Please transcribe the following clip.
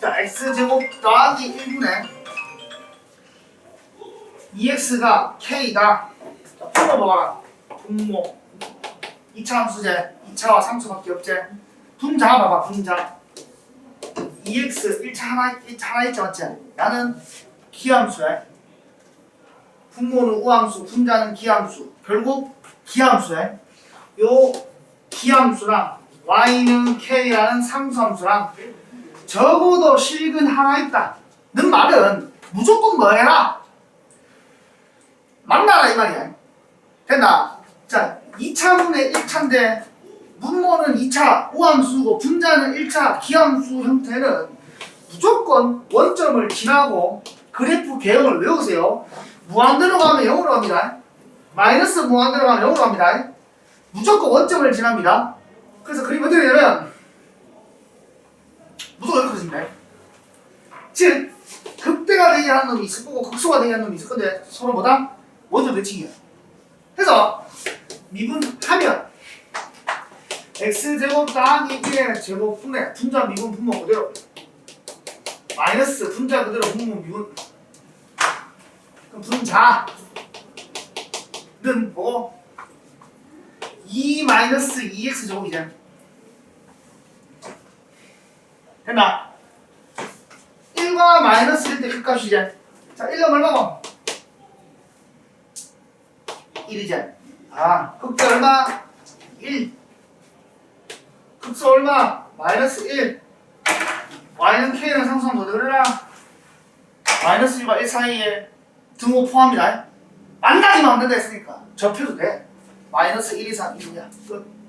자, x제곱 더하기 1분의 2x가 k다. 자, 풀어봐라. 분모. 2차 함수제. 2차와 3수밖에 없지. 분자 봐봐, 분자. 2x 1차 하나, 1차 하나 있지, 맞지? 나는 기함수야. 분모는 우함수, 분자는 기함수. 결국 기함수야. 요 기함수랑 y는 k라는 상수함수랑 적어도 실근 하나 있다. 는 말은 무조건 뭐 해라? 만나라 이 말이야. 됐나? 자, 2차분의 1차인데 분모는 2차 우함수고 분자는 1차 기함수 형태는 무조건 원점을 지나고 그래프 개형을 외우세요. 무한대로 가면 0으로 갑니다. 마이너스 무한대로 가면 0으로 갑니다. 무조건 원점을 지납니다. 그래서 그림이 어떻게 되냐면 그려집니다. 즉 극대가 되게 하는 놈이 있을 거고 극소가 되게 하는 놈이 있을 건데 서로보다 원점 대칭이에요. 그래서 미분하면 x제곱 더하기 1의 제곱분의 분자 미분 분모 그대로 마이너스 분자 그대로 분모 미분 그럼 분자는 뭐고 2 마이너스 2x 제곱이잖아 됐나? 1과 마이너스 1때 끝값이지 자 1은 얼마고? 1이지. 아 극대 얼마? 1 극소 얼마? 마이너스 1 y는 k랑 상수함 더 그래라. 마이너스 1과 1 사이에 등호 포함이다. 만나지만 안 된다 했으니까. 접혀도 돼. 마이너스 1 이상 1이야 끝